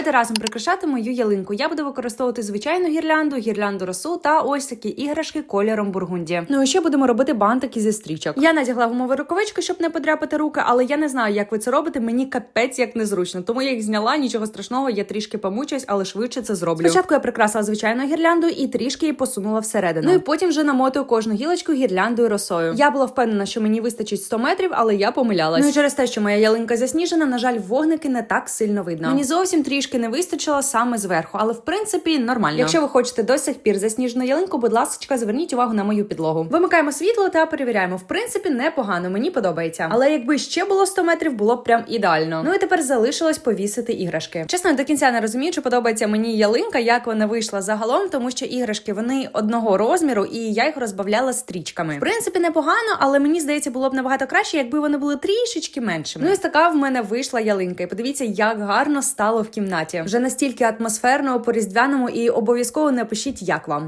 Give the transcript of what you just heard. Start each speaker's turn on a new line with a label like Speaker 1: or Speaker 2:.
Speaker 1: Давайте разом прикрашати мою ялинку. Я буду використовувати звичайну гірлянду, гірлянду росу та ось такі іграшки кольором бургунді. Ну і ще будемо робити бантики зі стрічок. Я надягла гумові рукавички, щоб не подряпати руки, але я не знаю, як ви це робите. Мені капець як незручно. Тому я їх зняла. Нічого страшного, я трішки помучусь, але швидше це зроблю. Спочатку я прикрасила звичайну гірлянду і трішки її посунула всередину. Ну і потім вже намотую кожну гілочку гірляндою росою. Я була впевнена, що мені вистачить 100 метрів, але я помилялась. Ну і через те, що моя ялинка засніжена, на жаль, вогники не так сильно видно. Мені зовсім трішки не вистачило саме зверху, але в принципі нормально. Якщо ви хочете до сих пір засніжену ялинку, будь ласка, зверніть увагу на мою підлогу. Вимикаємо світло та перевіряємо. В принципі, непогано, мені подобається. Але якби ще було 100 метрів, було б прям ідеально. Ну і тепер залишилось повісити іграшки. Чесно, до кінця не розумію, чи подобається мені ялинка, як вона вийшла загалом, тому що іграшки вони одного розміру, і я їх розбавляла стрічками. В принципі, непогано, але мені здається, було б набагато краще, якби вони були трішечки меншими. Ну і така в мене вийшла ялинка. І подивіться, як гарно стало в кімнаті. Вже настільки атмосферно, по різдвяному, і обов'язково напишіть, як вам.